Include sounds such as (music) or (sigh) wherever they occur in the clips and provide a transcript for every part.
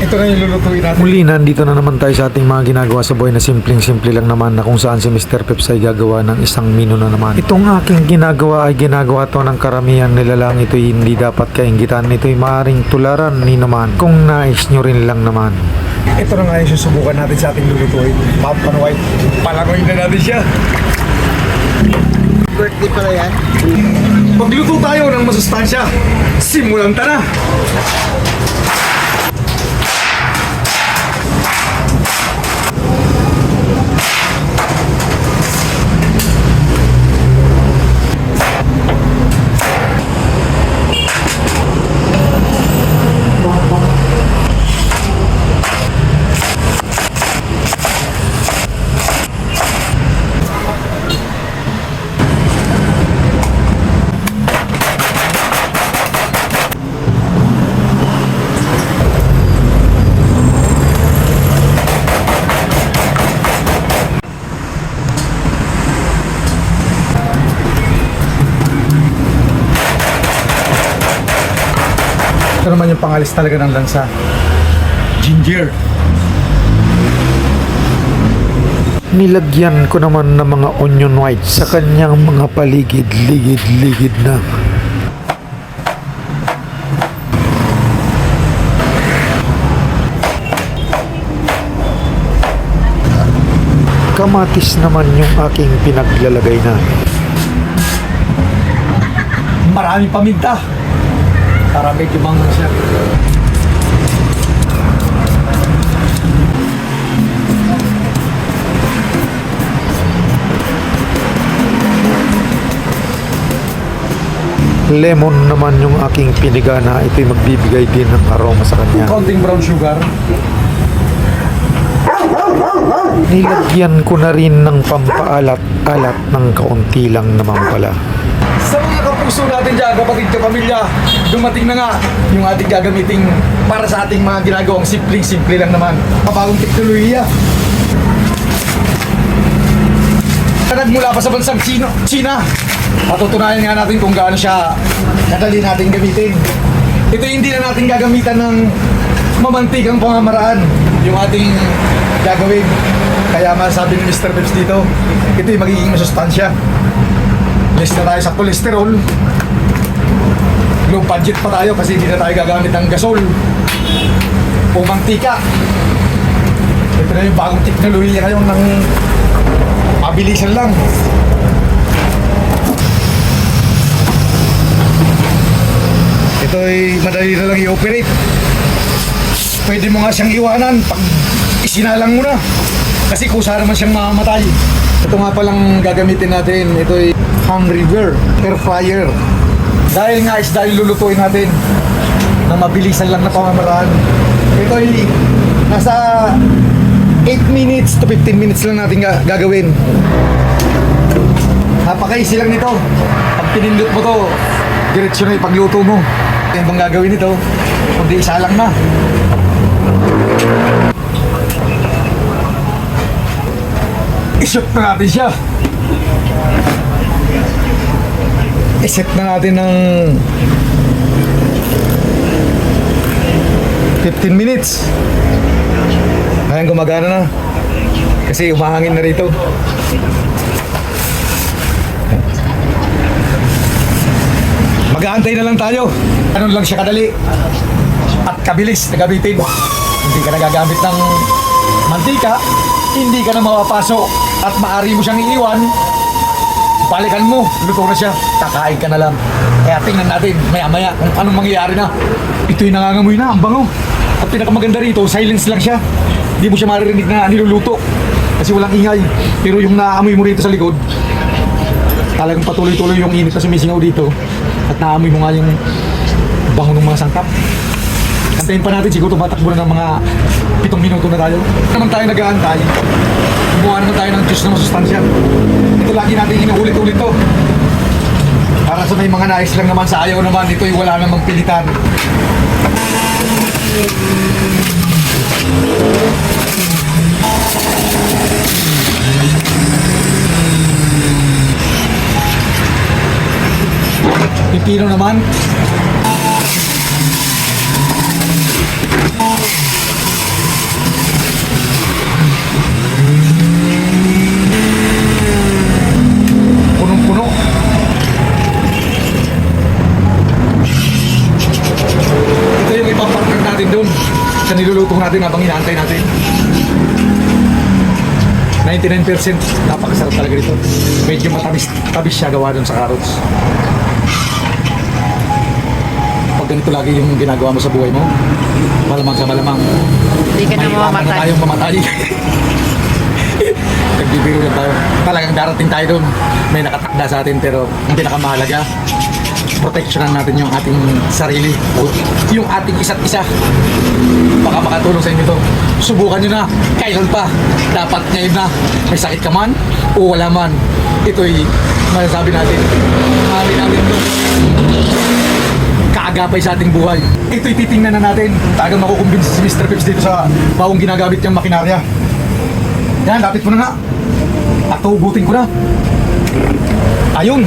Ito na yung lulutuin natin. Muli, nandito na naman tayo sa ating mga ginagawa sa buhay na simpleng-simple lang naman na kung saan si Mr. Peps ay gagawa ng isang menu na naman. Itong aking ginagawa ay ginagawa to ng karamihan nila lang. Ito'y hindi dapat kaingitan. Ito'y maaaring tularan ni naman kung nais nyo rin lang naman. Ito na nga yung susubukan natin sa ating lulutuin. Papan White. Palangoyin na natin siya. Birthday pala yan. Magluto tayo ng masustansya. Simulan ta na. Ito naman yung pangalis talaga ng lansa. Ginger. Nilagyan ko naman ng mga onion white sa kanyang mga paligid-ligid-ligid na. Kamatis naman yung aking pinaglalagay na. Maraming paminta. Para medyo mango siya. Lemon naman yung aking piniga na ito'y magbibigay din ng aroma sa kanya. Konting brown sugar. Nilagyan ko na rin ng pampaalat-alat ng kaunti lang naman pala. Sa mga kapuso natin dyan, kapatid kapamilya, dumating na nga yung ating gagamiting para sa ating mga ginagawang simpleng-simple lang naman. Mabagong teknolohiya. Na Nagmula pa sa bansang Chino, China. Patutunayan nga natin kung gaano siya kadali natin gamitin. Ito hindi na natin gagamitan ng mamantikang pamamaraan yung ating gagawin. Kaya masabi ni Mr. Peps dito, ito yung magiging masustansya. List na tayo sa cholesterol. Low budget pa tayo kasi hindi na tayo gagamit ng gasol. O mantika. Ito na yung bagong teknolohiya ngayon ng mabilisan lang. Ito ay madali na lang i-operate. Pwede mo nga siyang iwanan pag isinalang mo na. Kasi kusa naman siyang mamamatay. Ito nga palang gagamitin natin. Ito ay Ham River Air Fryer. Dahil nga is dahil lulutuin natin na mabilisan lang na pamamaraan. Ito ay nasa 8 minutes to 15 minutes lang natin ga- gagawin. Napaka-easy lang nito. Pag pinindot mo to, diretsyo na ipagluto mo. Yan bang gagawin nito? Kundi isa lang na. I-shoot na natin siya. I-set na natin ng 15 minutes. Ayan, gumagana na. Kasi umahangin na rito. Mag-aantay na lang tayo. Ano lang siya kadali. At kabilis na gamitin. Hindi ka nagagamit ng mantika, hindi ka na mapapaso at maari mo siyang iiwan. Balikan mo, luto na siya, kakain ka na lang. Kaya tingnan natin maya-maya kung anong mangyayari na. Ito'y nangangamoy na, ang bango. At pinakamaganda rito, silence lang siya. Hindi mo siya maririnig na niluluto. Kasi walang ingay. Pero yung naamoy mo rito sa likod, talagang patuloy-tuloy yung init na sumisingaw dito. At naamoy mo nga yung bango ng mga sangkap. Antayin pa natin, siguro tumatakbo na ng mga pitong minuto na tayo. Naman tayo nag-aantay. Gumawa naman tayo ng juice na masustansya. Ito lagi natin inuulit-ulit to. Para sa may mga nais lang naman sa ayaw naman, ito'y wala namang pilitan. Pipino naman sa niluluto natin habang inaantay natin. 99% napakasarap talaga dito. Medyo matamis tabis siya gawa dun sa carrots. Ganito lagi yung ginagawa mo sa buhay mo, malamang sa malamang, Hindi ka na mahirapan na mamamatay. tayong mamatay. (laughs) Nagbibiro lang tayo. Talagang darating tayo doon. May nakatakda sa atin pero ang pinakamahalaga, proteksyonan natin yung ating sarili. Yung ating isa't isa. Baka makatulong sa inyo to. Subukan nyo na. Kailan pa? Dapat ngayon na. May sakit ka man o wala man. Ito'y masasabi natin. Mahali natin to kaagapay sa ating buhay. Ito'y titingnan na natin. Talagang makukumbinsi si Mr. Pips dito sa bawang ginagamit niyang makinarya. Yan, lapit mo na nga. At tubutin ko na. Ayun.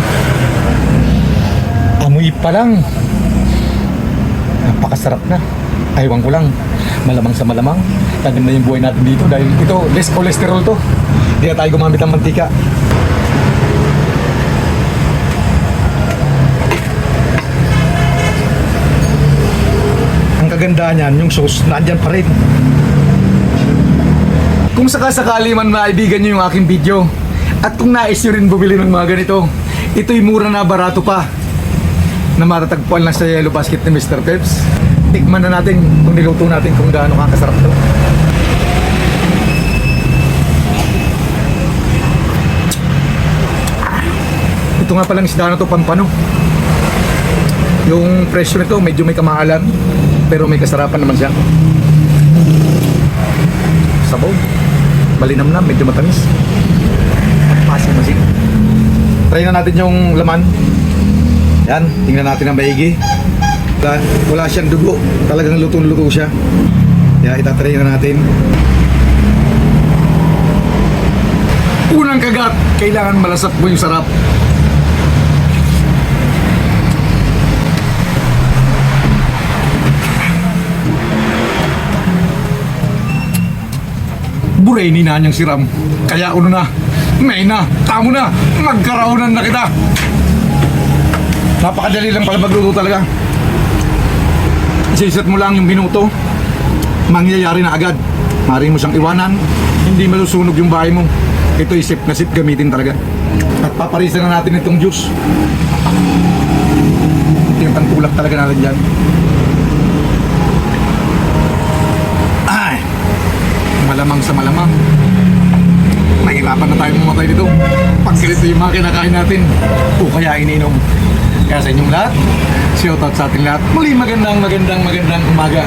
Amoy pa lang. Napakasarap na. Aywan ko lang. Malamang sa malamang. Tagin na yung buhay natin dito dahil ito, less cholesterol to. Hindi na tayo gumamit ng mantika. Kagandahan niyan, yung sauce, nandyan pa rin. Kung sakasakali man maibigan nyo yung aking video, at kung nais nyo rin bumili ng mga ganito, ito'y mura na barato pa na matatagpuan lang sa Yellow Basket ni Mr. Peps. Tikman na natin kung niluto natin kung gaano kakasarap to. Ito nga palang isda na to, pampano. Yung presyo nito medyo may kamahalan pero may kasarapan naman siya. Sabaw. Malinam na, medyo matamis. At masin-masin. Try na natin yung laman. Yan, tingnan natin ang maigi. Wala, wala siyang dugo. Talagang lutong-luto siya. Kaya itatry na natin. Unang kagat, kailangan malasap mo yung sarap. Buraini na niyang siram. Kaya uno na, may na, tamo na, magkaraunan na kita. Napakadali lang pala magluto talaga. Isiset mo lang yung minuto, mangyayari na agad. Mari mo siyang iwanan, hindi malusunog yung bahay mo. Ito isip na sip gamitin talaga. At paparisa na natin itong juice. Ito yung pantulak talaga natin dyan. Malamang sa malamang. Mahirapan na tayo mamatay dito. Pag ganito yung mga kinakain natin, o kaya ininom. Kaya sa inyong lahat, shoutout sa ating lahat. Muli magandang, magandang, magandang umaga.